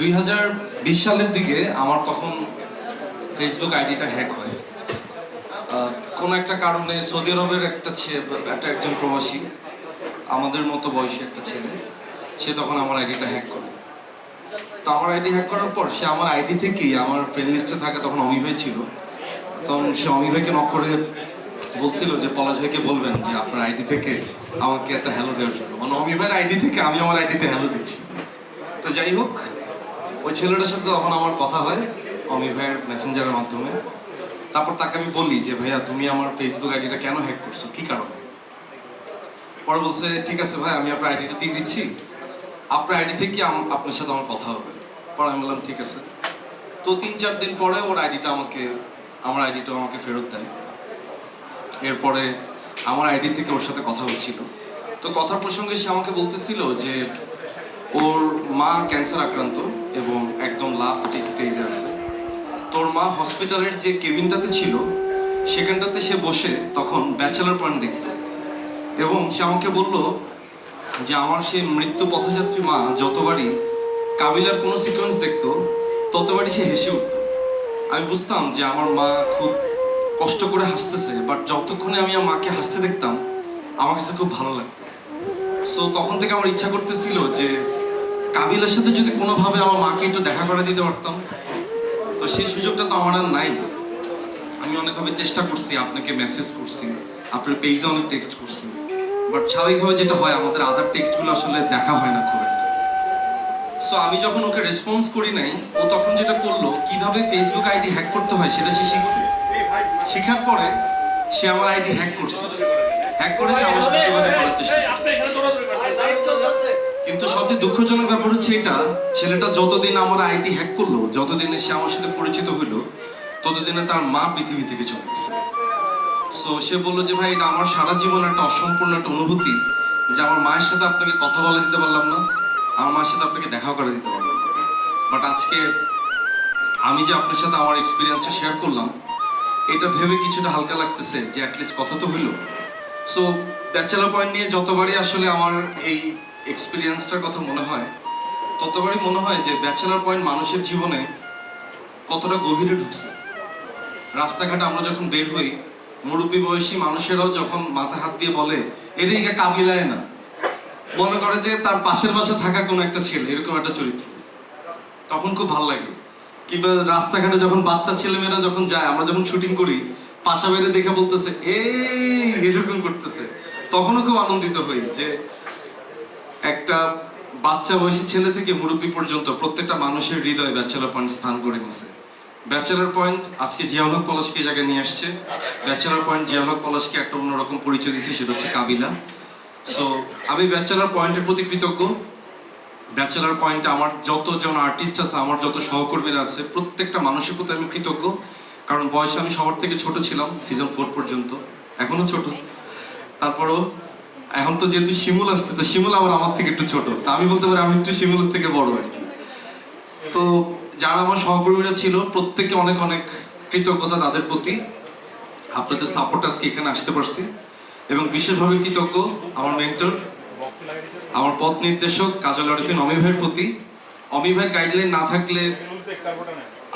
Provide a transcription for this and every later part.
দুই হাজার বিশ সালের দিকে আমার তখন ফেসবুক আইডিটা হ্যাক হয়। কোনো একটা কারণে সৌদি আরবের একটা একটা একজন প্রবাসী, আমাদের মতো বয়সী একটা ছেলে, সে তখন আমার আইডিটা হ্যাক করে। তো আমার আইডি হ্যাক করার পর সে আমার আইডি থেকেই আমার ফ্রেন্ড লিস্টে থাকে তখন অমি ভাই ছিল। তখন সে অমি ভাইকে নক করে বলছিল যে, পলাশ ভাইকে বলবেন যে, আপনার আইডি থেকে আমাকে একটা হ্যালো দেওয়ার জন্য। মানে অমি ভাইয়ের আইডি থেকে আমি আমার আইডিতে হ্যালো দিচ্ছি। তো যাই হোক ওই ছেলেটার সাথে তখন আমার কথা হয়, অমি ভাইয়ের মেসেঞ্জারের মাধ্যমে। তারপর তাকে আমি বলি যে, ভাইয়া, তুমি আমার ফেসবুক আইডিটা কেন হ্যাক করছ? কি কারণে? পরে বলছে, ঠিক আছে ভাই, আমি আপনার আইডিটা দিয়ে দিচ্ছি। আপনার আইডি থেকে আপনার সাথে আমার কথা হবে। পরে আমি বললাম, ঠিক আছে। তো তিন চার দিন পরে ওর আইডিটা আমাকে আমার আইডিটা আমাকে ফেরত দেয়। এরপরে আমার আইডি থেকে ওর সাথে কথা হচ্ছিল। তো কথার প্রসঙ্গে সে আমাকে বলতেছিল যে ওর মা ক্যান্সার আক্রান্ত এবং একদম লাস্ট স্টেজে আছে। তোর মা হসপিটালের যে কেবিনটাতে ছিল, সেখানটাতে সে বসে তখন ব্যাচেলার পয়েন্ট দেখত। এবং সে আমাকে বলল যে, আমার সেই মৃত্যু পথযাত্রী মা যতবারই কাবিলার কোনো সিকোয়েন্স দেখতো, ততবারই সে হেসে উঠত। আমি বুঝতাম যে, আমার মা খুব কষ্ট করে হাসতেছে বাট যতক্ষণে আমি আমার মাকে হাসতে দেখতাম, আমার কাছে খুব ভালো লাগতো। সো তখন থেকে আমার ইচ্ছা করতেছিল যে কাবিলার সাথে যদি কোনোভাবে আমার মাকে একটু দেখা করে দিতে পারতাম, তো সেই সুযোগটা তো আমার আর নাই। আমি অনেকভাবে চেষ্টা করছি, আপনাকে মেসেজ করছি, আপনার পেজে অনেক টেক্সট করছি। বাট স্বাভাবিকভাবে যেটা হয়, আমাদের আদার টেক্সটগুলো আসলে দেখা হয় না খুব সো আমি যখন ওকে রেসপন্স করি নাই, ও তখন যেটা করল, কীভাবে ফেসবুক আইডি হ্যাক করতে হয় সেটা সে শিখছে। শেখার পরে সে আমার আইডি হ্যাক করছে। হ্যাক করে সে আমার সাথে যোগাযোগ করার চেষ্টা করছে। সবচেয়ে দুঃখজনক ব্যাপার হচ্ছে এটা, ছেলেটা যতদিন আমার আইডি হ্যাক করল, যতদিনে সে আমার সাথে পরিচিত হইল, ততদিনে তার মা পৃথিবী থেকে চলে গেছে। সো সে বলল যে, ভাই, এটা আমার সারা জীবন একটা অসম্পূর্ণ একটা অনুভূতি যে আমার মায়ের সাথে আপনাকে কথা বলে দিতে পারলাম না, আমার মায়ের সাথে আপনাকে দেখা করে দিতে পারলাম না। বাট আজকে আমি যে আপনার সাথে আমার এক্সপিরিয়েন্সটা শেয়ার করলাম, এটা ভেবে কিছুটা হালকা লাগতেছে যে অ্যাটলিস্ট কথা তো হইল। সো ব্যাচেলার পয়েন্ট নিয়ে যতবারই আসলে আমার এই এক্সপিরিয়েন্সটার কথা মনে হয়, ততবারই মনে হয় যে ব্যাচেলার পয়েন্ট মানুষের জীবনে কতটা গভীরে ঢুকছে। রাস্তাঘাটে আমরা যখন বের হই, মুরব্বী বয়সী মানুষেরাও যখন মাথা হাত দিয়ে বলে, এদিকে কাবিলায় না। মনে করে যে তার পাশের পাশে থাকা কোনো একটা ছেলে, এরকম একটা চরিত্র। তখন খুব ভালো লাগে। কিংবা রাস্তাঘাটে যখন বাচ্চা ছেলেমেয়েরা যখন যায়, আমরা যখন শুটিং করি, পাশা বাইরে দেখে বলতেছে, এই, এরকম করতেছে। তখনও খুব আনন্দিত হই যে একটা বাচ্চা বয়সী ছেলে থেকে মুরব্বী পর্যন্ত প্রত্যেকটা মানুষের হৃদয়ে ব্যাচেলার পয়েন্ট স্থান করে নিছে। ব্যাচেলার পয়েন্ট আজকে জিয়াউল পলাশকে জায়গায় নিয়ে আসছে। ব্যাচেলার পয়েন্ট জিয়াউল পলাশকে একটা অন্যরকম পরিচয় দিচ্ছে সেটা হচ্ছে কাবিলা। সো আমি ব্যাচেলার পয়েন্টের প্রতি কৃতজ্ঞ। ব্যাচেলার পয়েন্টে আমার যতজন আর্টিস্ট আছে, আমার যত সহকর্মীরা আছে, প্রত্যেকটা মানুষের প্রতি আমি কৃতজ্ঞ। কারণ বয়সে আমি সবার থেকে ছোট ছিলাম সিজন ফোর পর্যন্ত। এখনও ছোট। তারপরও এখন তো যেহেতু শিমুল আসছে, তো শিমুল আবার আমার থেকে একটু ছোট। তা আমি বলতে পারি আমি একটু শিমুলের থেকে বড় আর কি। তো যারা আমার সহকর্মীরা ছিল, প্রত্যেককে অনেক অনেক কৃতজ্ঞতা তাদের প্রতি। আপনাদের সাপোর্ট আজকে এখানে আসতে পারছি। এবং বিশেষভাবে কৃতজ্ঞ আমার মেন্টর আমার পথ নির্দেশক কাজল আরিফিন অমি ভাইয়ের প্রতি। অমি ভাইয়ের গাইডলাইন না থাকলে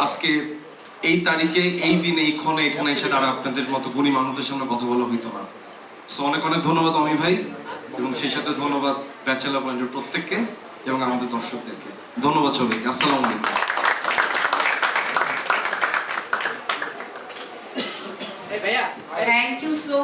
আজকে এই তারিখে, এই দিনে, এই ক্ষণে এখানে এসে তারা আপনাদের মতো গুণী মানুষদের সামনে কথা বলা হইতো না। সো অনেক অনেক ধন্যবাদ অমি ভাই এবং সেই সাথে ধন্যবাদ ব্যাচেলার পয়েন্টের প্রত্যেককে এবং আমাদের দর্শকদেরকে। ধন্যবাদ সবাইকে আসসালাম আলাইকুম। Thank you so